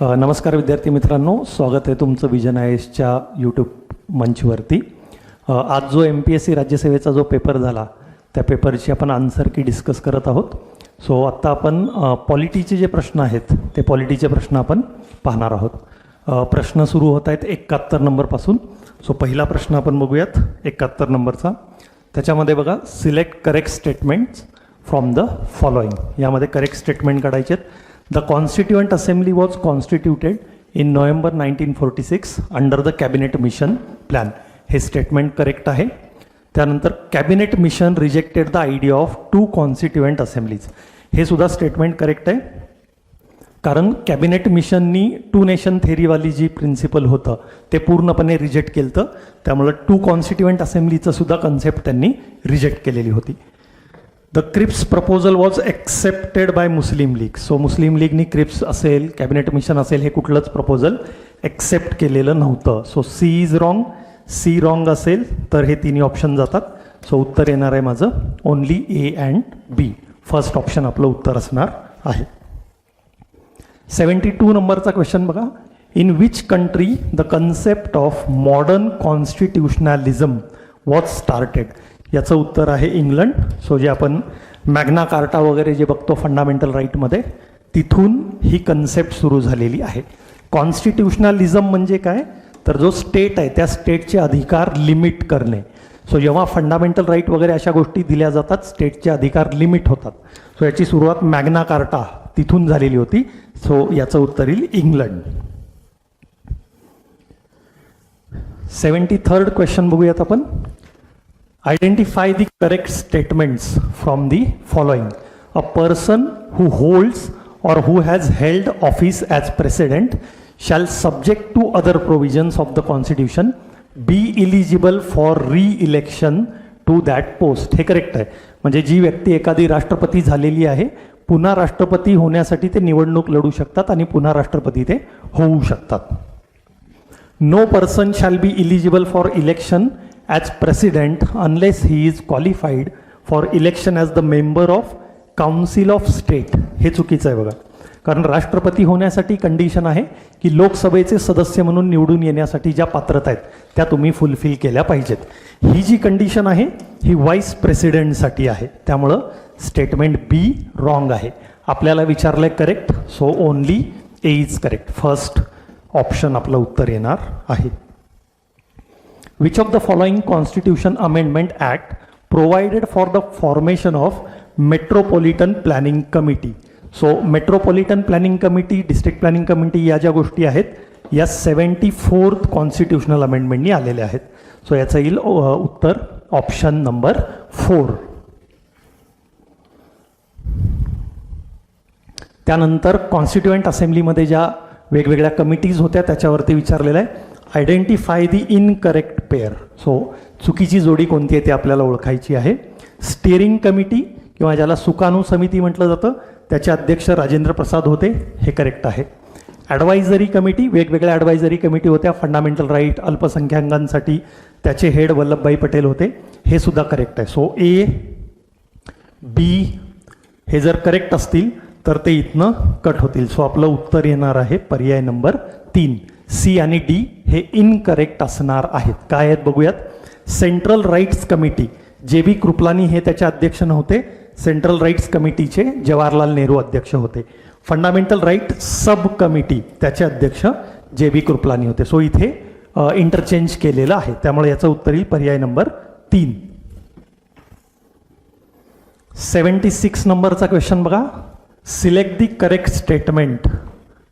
नमस्कार विद्यार्थी मित्रांनो. स्वागत आहे तुमचं विजन आय एसच्या यूट्यूब मंचवरती आज जो एम पी एस सी राज्यसेवेचा जो पेपर झाला त्या पेपरची आपण आन्सर की डिस्कस करत आहोत. सो आत्ता आपण पॉलिटीचे जे प्रश्न आहेत ते पॉलिटीचे प्रश्न आपण पाहणार आहोत. प्रश्न सुरू होत आहेत एकाहत्तर नंबरपासून सो पहिला प्रश्न आपण बघूयात एकाहत्तर नंबरचा. त्याच्यामध्ये बघा select correct statements from the following यामध्ये करेक्ट स्टेटमेंट काढायचे आहेत. The constituent assembly was constituted in November nineteen forty six under the cabinet mission plan हे स्टेटमेंट करेक्ट आहे. त्यानंतर cabinet mission rejected the idea of two constituent assemblies हे सुद्धा statement correct आहे. कारण कॅबिनेट मिशननी टू नेशन थेरीवाली जी प्रिन्सिपल होतं ते पूर्णपणे रिजेक्ट केलं तर त्यामुळं टू कॉन्स्टिट्युएंट असेंब्लीचं सुद्धा कन्सेप्ट त्यांनी रिजेक्ट केलेली होती. The Cripps proposal was accepted by Muslim League so Muslim लीगनी Cripps असेल कॅबिनेट मिशन असेल हे कुठलंच प्रपोजल एक्सेप्ट केलेलं नव्हतं. So C is wrong C wrong असेल तर हे तिन्ही ऑप्शन जातात. सो उत्तर येणार आहे माझं only A and B first option आपलं उत्तर असणार आहे. सेवन्टी टू नंबरचा क्वेश्चन बघा. In which country the concept of modern constitutionalism was started याचं उत्तर आहे इंग्लंड. सो जे आपण मॅग्ना कार्टा वगैरे जे बघतो फंडामेंटल राईटमध्ये तिथून ही कन्सेप्ट सुरू झालेली आहे. कॉन्स्टिट्युशनॅलिझम म्हणजे काय? तर जो स्टेट आहे त्या स्टेटचे अधिकार लिमिट करणे. सो जेव्हा फंडामेंटल राईट वगैरे अशा गोष्टी दिल्या जातात स्टेटचे अधिकार लिमिट होतात. सो याची सुरुवात मॅग्ना कार्टा तिथून झालेली होती. सो याचं उत्तर येईल इंग्लंड. सेवन्टी थर्ड क्वेश्चन बघूयात आपण. Identify the correct statements from the following a person who holds or who has held office as president shall subject to other provisions of the constitution be eligible for re election to that post हे correct आहे. म्हणजे जी व्यक्ती एखादी राष्ट्रपती झालेली आहे पुन्हा राष्ट्रपती होण्यासाठी ते निवडणूक लढू शकतात आणि पुन्हा राष्ट्रपती ते होऊ शकतात. No person shall be eligible for election as president unless he is qualified for election as the member of council of state हे चुकीचं आहे बघा. कारण राष्ट्रपती होण्यासाठी कंडिशन आहे की लोकसभेचे सदस्य म्हणून निवडून येण्यासाठी ज्या पात्रता आहेत त्या तुम्ही फुलफिल केल्या पाहिजेत. ही जी कंडिशन आहे ही व्हाईस प्रेसिडेंटसाठी आहे. त्यामुळं स्टेटमेंट बी रॉंग आहे. आपल्याला विचारलं आहे correct so only A is correct first option आपलं उत्तर येणार आहे. Which of the following constitution amendment act provided for the formation of metropolitan planning committee so metropolitan planning committee district planning committee या ज्या गोष्टी आहेत या सेवन्टी फोर्थ कॉन्स्टिट्युशनल अमेंडमेंटनी आलेल्या आहेत. सो याचं येईल उत्तर ऑप्शन नंबर फोर त्यानंतर कॉन्स्टिट्युएंट असेंब्लीमध्ये ज्या वेगवेगळ्या कमिटीज होत्या त्याच्यावरती विचारलेलं आहे. Identify the incorrect pair so चुकीची जोडी कोणती आहे ते आपल्याला ओळखायची आहे. स्टेअरिंग कमिटी किंवा ज्याला सुकाणू समिती म्हटलं जातं त्याचे अध्यक्ष राजेंद्र प्रसाद होते. हे करेक्ट आहे. ॲडवायझरी कमिटी वेगवेगळ्या ॲडवायझरी कमिटी होत्या. फंडामेंटल राईट अल्पसंख्याकांसाठी त्याचे हेड वल्लभभाई पटेल होते. हे सुद्धा करेक्ट आहे. सो ए बी हे जर करेक्ट असतील तर ते इथनं कट होतील. सो आपलं उत्तर येणार आहे पर्याय नंबर तीन. सी आणि डी हे इनकरेक्ट असणार आहेत. काय आहेत बघूयात. सेंट्रल राईट्स कमिटी जे बी कृपलानी हे त्याचे अध्यक्ष नव्हते. सेंट्रल राईट्स कमिटीचे जवाहरलाल नेहरू अध्यक्ष होते. फंडामेंटल राईट सब कमिटी त्याचे अध्यक्ष जे बी कृपलानी होते. सो इथे इंटरचेंज केलेलं आहे. त्यामुळे याचं उत्तर येईल पर्याय नंबर तीन. सेवन्टी सिक्स नंबरचा क्वेश्चन बघा. Select the correct statement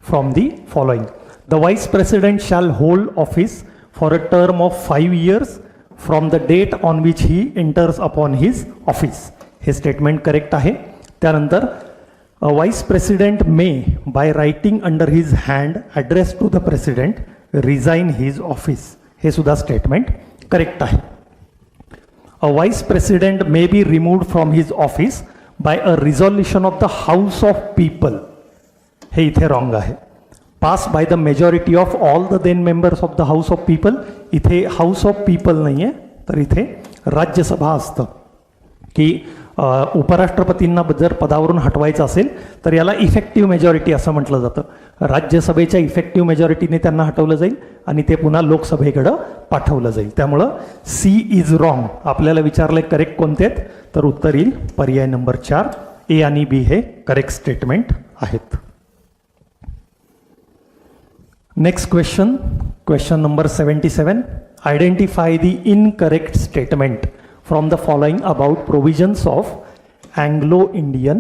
from the following the vice president shall hold office for a term of five years from the date on which he enters upon his office हे statement correct आहे. त्यानंतर vice president may by writing under his hand address to the president resign his office हे सुद्धा statement correct आहे. A vice president may be removed from his office by a resolution of the house of people हे, इथे wrong आहे. Pass by the majority of all the then members of the house of people इथे house of people नाही आहे तर इथे राज्यसभा असतं. की उपराष्ट्रपतींना जर पदावरून हटवायचं असेल तर याला इफेक्टिव्ह मेजॉरिटी असं म्हटलं जातं. राज्यसभेच्या इफेक्टिव्ह मेजॉरिटीने त्यांना हटवलं जाईल आणि ते पुन्हा लोकसभेकडं पाठवलं जाईल. त्यामुळं सी इज रॉंग आपल्याला विचारलं करेक्ट कोणते आहेत? तर उत्तर येईल पर्याय नंबर चार. ए आणि बी हे करेक्ट स्टेटमेंट आहेत. Next question question number seventy seven identify the incorrect statement from the following about provisions of Anglo-Indian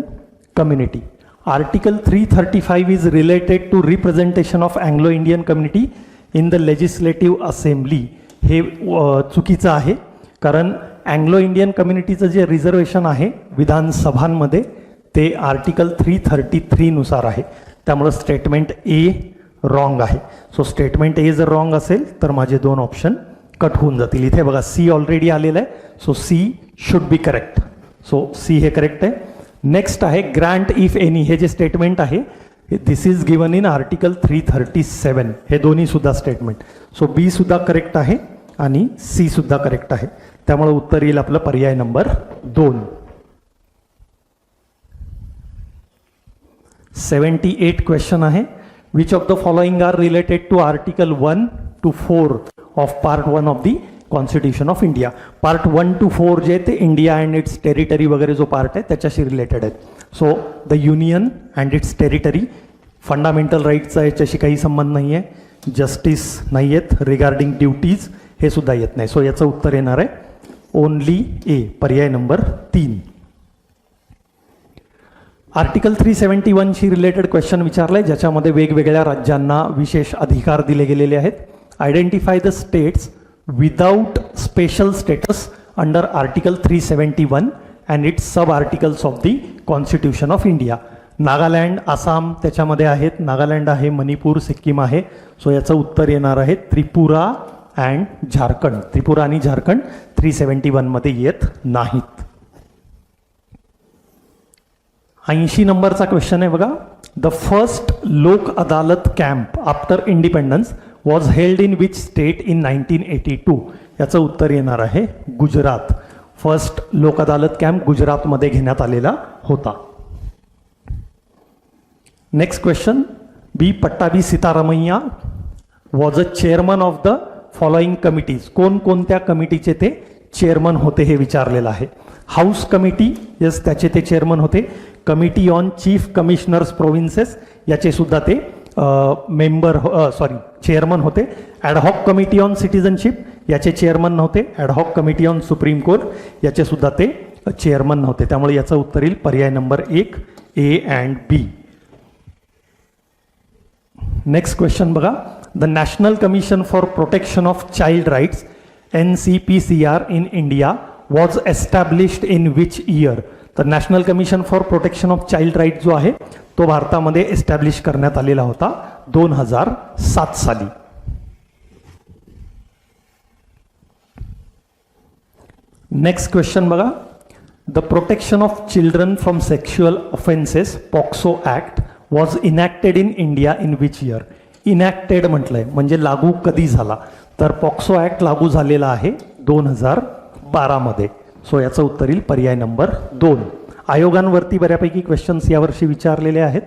community. Article 335 is related to representation of Anglo-Indian community in the legislative assembly. हे अ, चुकीचं आहे कारण Anglo Indian कम्युनिटीचं जे reservation आहे विधानसभांमध्ये ते article three thirty थ्रीनुसार आहे त्यामुळं स्टेटमेंट ए रॉंग आहे सो स्टेटमेंट ए जर रॉंग असेल तर माझे दोन ऑप्शन कट होऊन जातील. इथे बघा सी ऑलरेडी आलेलं आहे. So C should be correct so C हे करेक्ट आहे. नेक्स्ट आहे ग्रँट इफ एनी हे जे स्टेटमेंट आहे this is given in article three thirty seven हे दोन्ही सुद्धा स्टेटमेंट सो बी सुद्धा करेक्ट आहे आणि सी सुद्धा करेक्ट आहे. त्यामुळे उत्तर येईल आपलं पर्याय नंबर दोन. सेवन्टी एट क्वेश्चन आहे. Which of the following are related to article one two four of part one of the constitution of India part one two four जे ते इंडिया अँड इट्स टेरिटरी वगैरे जो part आहे त्याच्याशी related आहेत. So the union and its territory fundamental राईटचा याच्याशी काही संबंध नाही आहे जस्टिस नाही आहेत रिगार्डिंग ड्युटीज हे सुद्धा येत नाही. सो याचं उत्तर येणार आहे. ओनली ए पर्याय नंबर तीन. आर्टिकल थ्री सेवन्टी वनशी रिलेटेड क्वेश्चन विचारलंय ज्याच्यामध्ये वेगवेगळ्या राज्यांना विशेष अधिकार दिले गेलेले आहेत. Identify the states without special status under article three seventy one and its sub articles of the constitution of India Nagaland Assam त्याच्यामध्ये आहेत. नागालँड आहे मणिपूर सिक्कीम आहे. सो याचं उत्तर येणार आहे त्रिपुरा अँड झारखंड. त्रिपुरा आणि झारखंड थ्री सेवन्टी वनमध्ये येत नाहीत. ऐंशी नंबरचा क्वेश्चन आहे बघा. The first lok adalat camp after independence was held in which state in nineteen eighty two याचं उत्तर येणार आहे गुजरात. फर्स्ट लोक अदालत कॅम्प गुजरातमध्ये घेण्यात आलेला होता. Next question B Pattabhi Sitaramayya was a chairman of the following committees कोणकोणत्या कमिटीचे ते चेअरमन होते हे विचारलेलं आहे. हाऊस कमिटी यस त्याचे ते चेअरमन होते. Committee on chief commissioners provinces याचे सुद्धा ते मेंबर सॉरी चेअरमन होते. Ad hoc committee on citizenship याचे चेअरमन नव्हते. Ad hoc committee on supreme court याचे सुद्धा ते चेअरमन नव्हते. त्यामुळे याचं उत्तर येईल पर्याय नंबर एक A and B next question बघा. The national commission for protection of child rights N C P C R in India was established in which year तर national commission for protection of child right जो आहे तो भारतामध्ये establish करण्यात आलेला होता दोन हजार सात साली. नेक्स्ट क्वेश्चन बघा. The protection of children from sexual offences POCSO act was enacted in India in which year enacted म्हटलंय म्हणजे लागू कधी झाला? तर पॉक्सो ॲक्ट लागू झालेला आहे दोन हजार बारामध्ये सो याचं उत्तर येईल पर्याय नंबर दोन. आयोगांवरती बऱ्यापैकी क्वेश्चन्स यावर्षी विचारलेले आहेत.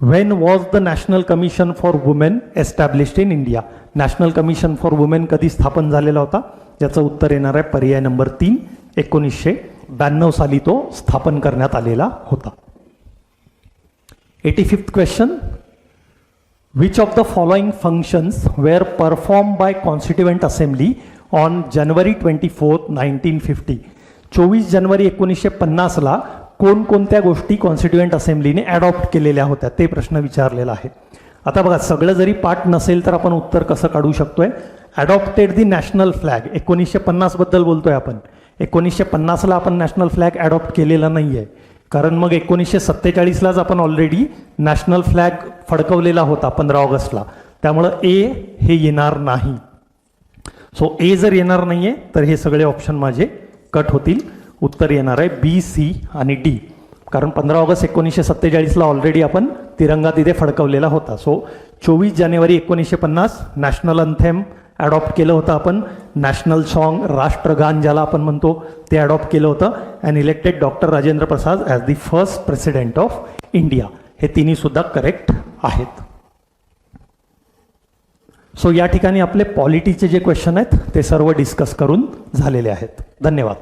When was the national commission for women established in India national commission for women कधी स्थापन झालेला होता? याचं उत्तर येणार आहे पर्याय नंबर तीन एकोणीसशे ब्याण्णव साली तो स्थापन करण्यात आलेला होता. Eighty fifth question which of the following functions were perform by constituent assembly on January twenty fourth nineteen fifty चोवीस जानेवारी एकोणीसशे पन्नासला कोणकोणत्या गोष्टी कॉन्स्टिट्युएंट असेंब्लीने ॲडॉप्ट केलेल्या होत्या ते प्रश्न विचारलेला आहे. आता बघा सगळं जरी पाठ नसेल तर आपण उत्तर कसं काढू शकतोय? ॲडॉप्टेड दी नॅशनल फ्लॅग एकोणीसशे पन्नासबद्दल बोलतोय आपण. एकोणीसशे पन्नासला आपण नॅशनल फ्लॅग ॲडॉप्ट केलेला नाही आहे कारण मग एकोणीसशे सत्तेचाळीसलाच आपण ऑलरेडी नॅशनल फ्लॅग फडकवलेला होता पंधरा ऑगस्टला. त्यामुळं ए हे येणार नाही. सो ए जर येणार नाही आहे तर हे सगळे ऑप्शन माझे कट होतील. उत्तर येणार आहे बी सी आणि डी कारण पंधरा ऑगस्ट एकोणीसशे सत्तेचाळीसला ऑलरेडी आपण तिरंगा तिथे फडकवलेला होता. सो चोवीस जानेवारी एकोणीसशे पन्नास नॅशनल अंथेम ॲडॉप्ट केलं होतं आपण. नॅशनल सॉन्ग राष्ट्रगान ज्याला आपण म्हणतो ते ॲडॉप्ट केलं होतं. And elected doctor Rajendra Prasad as the first president of India हे तिन्हीसुद्धा करेक्ट आहेत. सो या ठिकाणी आपले पॉलिटीचे जे क्वेश्चन आहेत ते सर्व डिस्कस करून झालेले आहेत. धन्यवाद.